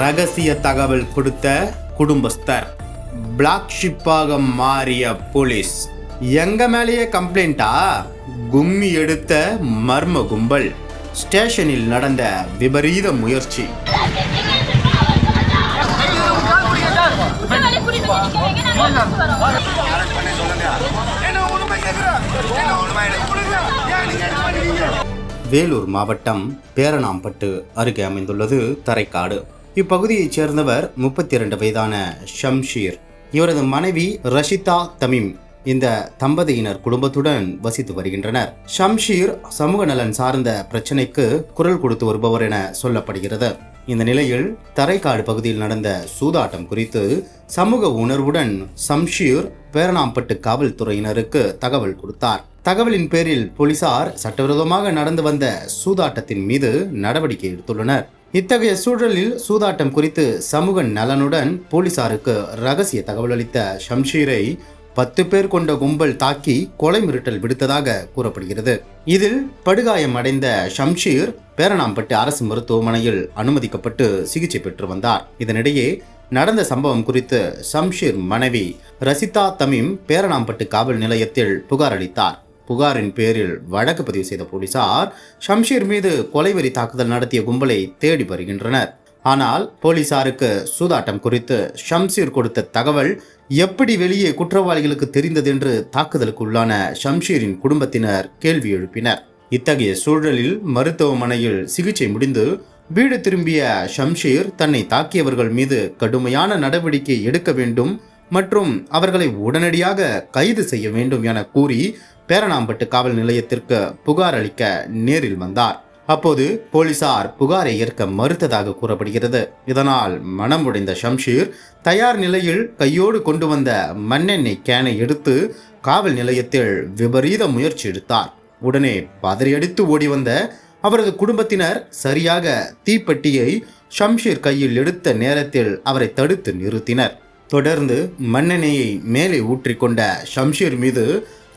ரகசிய தகவல் கொடுத்த குடும்பஸ்தர். பிளாக் ஷிப்பாக மாறிய போலீஸ். எங்க மேலேயே கம்ப்ளைண்டா கும்மி எடுத்த மர்ம கும்பல். ஸ்டேஷனில் நடந்த விபரீத முயற்சி. வேலூர் மாவட்டம் பேரணாம்பட்டு அருகே அமைந்துள்ளது தரைக்காடு. இப்பகுதியைச் சேர்ந்தவர் முப்பத்தி இரண்டு வயதான ஷம்ஷீர். இவரது மனைவி ரஷிதா தமீம் இந்த தம்பதியினர் குடும்பத்துடன் வசித்து வருகின்றனர். ஷம்ஷீர் சமூக நலன் சார்ந்த பிரச்சினைக்கு குரல் கொடுத்து வருபவர் என சொல்லப்படுகிறது. இந்த நிலையில் தரைக்காடு பகுதியில் நடந்த சூதாட்டம் குறித்து சமூக உணர்வுடன் சம்ஷீர் பேரணாம்பட்டு காவல்துறையினருக்கு தகவல் கொடுத்தார். தகவலின் பேரில் போலீசார் சட்டவிரோதமாக நடந்து வந்த சூதாட்டத்தின் மீது நடவடிக்கை எடுத்துள்ளனர். இத்தகைய சூழலில் சூதாட்டம் குறித்து சமூக நலனுடன் போலீசாருக்கு ரகசிய தகவல் அளித்த ஷம்ஷீரை பத்து பேர் கொண்ட கும்பல் தாக்கி கொலை மிரட்டல் விடுத்ததாக கூறப்படுகிறது. இதில் படுகாயம் அடைந்த ஷம்ஷீர் பேரணாம்பட்டு அரசு மருத்துவமனையில் அனுமதிக்கப்பட்டு சிகிச்சை பெற்று வந்தார். இதனிடையே நடந்த சம்பவம் குறித்து ஷம்ஷீர் மனைவி ரசிதா தமீம் பேரணாம்பட்டு காவல் நிலையத்தில் புகார் அளித்தார். புகாரின் பேரில் வழக்கு பதிவு செய்த போலீசார் ஷம்ஷீர் மீது கொலைவெறி தாக்குதல் நடத்திய கும்பலை தேடி வருகின்றனர். ஆனால் போலீசாருக்கு சூதாட்டம் குறித்து ஷம்ஷீர் கொடுத்த தகவல் எப்படி வெளியே குற்றவாளிகளுக்கு தெரிந்தது என்று தாக்குதலுக்கு உள்ளான ஷம்ஷீரின் குடும்பத்தினர் கேள்வி எழுப்பினர். இத்தகைய சூழலில் மருத்துவமனையில் சிகிச்சை முடிந்து வீடு திரும்பிய ஷம்ஷீர் தன்னை தாக்கியவர்கள் மீது கடுமையான நடவடிக்கை எடுக்க வேண்டும் மற்றும் அவர்களை உடனடியாக கைது செய்ய வேண்டும் என கூறி பேரணாம்பட்டு காவல் நிலையத்திற்கு புகார் அளிக்க நேரில் வந்தார். அப்போது போலீசார் புகாரை ஏற்க மறுத்ததாக கூறப்படுகிறது. இதனால் மனம் உடைந்த ஷம்ஷீர் தயார் நிலையில் கையோடு கொண்டு வந்த மண்ணெண்ணெய் கேனை எடுத்து காவல் நிலையத்தில் விபரீத முயற்சி எடுத்தார். உடனே பதறியடித்து ஓடி வந்த அவரது குடும்பத்தினர் சரியாக தீப்பெட்டியை ஷம்ஷீர் கையில் எடுத்த நேரத்தில் அவரை தடுத்து நிறுத்தினர். தொடர்ந்து மண்ணெண்ணெயை மேலே ஊற்றிக்கொண்ட ஷம்ஷீர் மீது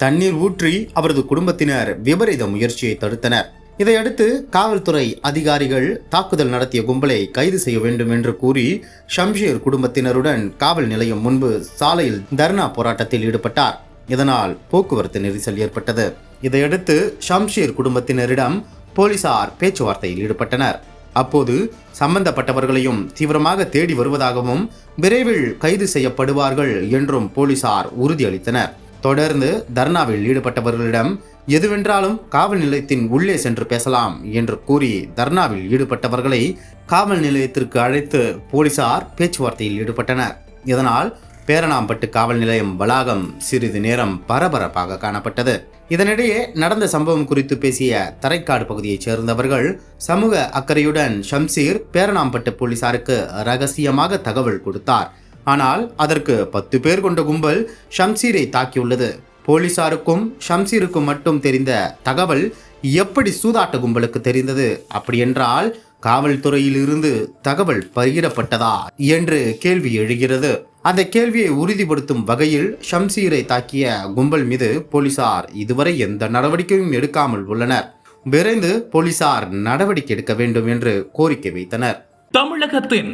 தண்ணீர் ஊற்றி அவரது குடும்பத்தினர் விபரீத முயற்சியை தடுத்தனர். இதையடுத்து காவல்துறை அதிகாரிகள் தாக்குதல் நடத்திய கும்பலை கைது செய்ய வேண்டும் என்று கூறி ஷம்ஷீர் குடும்பத்தினருடன் காவல் நிலையம் முன்பு சாலையில் தர்ணா போராட்டத்தில் ஈடுபட்டார். இதனால் போக்குவரத்து நெரிசல் ஏற்பட்டது. இதையடுத்து ஷம்ஷீர் குடும்பத்தினரிடம் போலீசார் பேச்சுவார்த்தையில் ஈடுபட்டனர். அப்போது சம்பந்தப்பட்டவர்களையும் தீவிரமாக தேடி வருவதாகவும் விரைவில் கைது செய்யப்படுவார்கள் என்றும் போலீசார் உறுதியளித்தனர். தொடர்ந்து தர்ணாவில் ஈடுபட்டவர்களிடம் எதுவென்றாலும் காவல் நிலையத்தின் உள்ளே சென்று பேசலாம் என்று கூறி தர்ணாவில் ஈடுபட்டவர்களை காவல் நிலையத்திற்கு அழைத்து போலீசார் பேச்சுவார்த்தையில் ஈடுபட்டனர். இதனால் பேரணாம்பட்டு காவல் நிலையம் வளாகம் சிறிது நேரம் பரபரப்பாக காணப்பட்டது. இதனிடையே நடந்த சம்பவம் குறித்து பேசிய தரைக்காடு பகுதியைச் சேர்ந்தவர்கள் சமூக அக்கறையுடன் ஷம்சீர் பேரணாம்பட்டு போலீசாருக்கு ரகசியமாக தகவல் கொடுத்தார். ஆனால் அதற்கு பத்து பேர் கொண்ட கும்பல் ஷம்சீரை தாக்கியுள்ளது. போலீசாருக்கும் ஷம்சீருக்கும் மட்டும் தெரிந்த தகவல் எப்படி சூதாட்ட கும்பலுக்கு தெரிந்தது? அப்படியென்றால் காவல்துறையில் இருந்து தகவல் பகிரப்பட்டதா என்று கேள்வி எழுகிறது. அந்த கேள்வியை உறுதிப்படுத்தும் வகையில் ஷம்சீரை தாக்கிய கும்பல் மீது போலீசார் இதுவரை எந்த நடவடிக்கையும் எடுக்காமல் உள்ளனர். விரைந்து போலீசார் நடவடிக்கை எடுக்க வேண்டும் என்று கோரிக்கை வைத்தனர். தமிழகத்தின்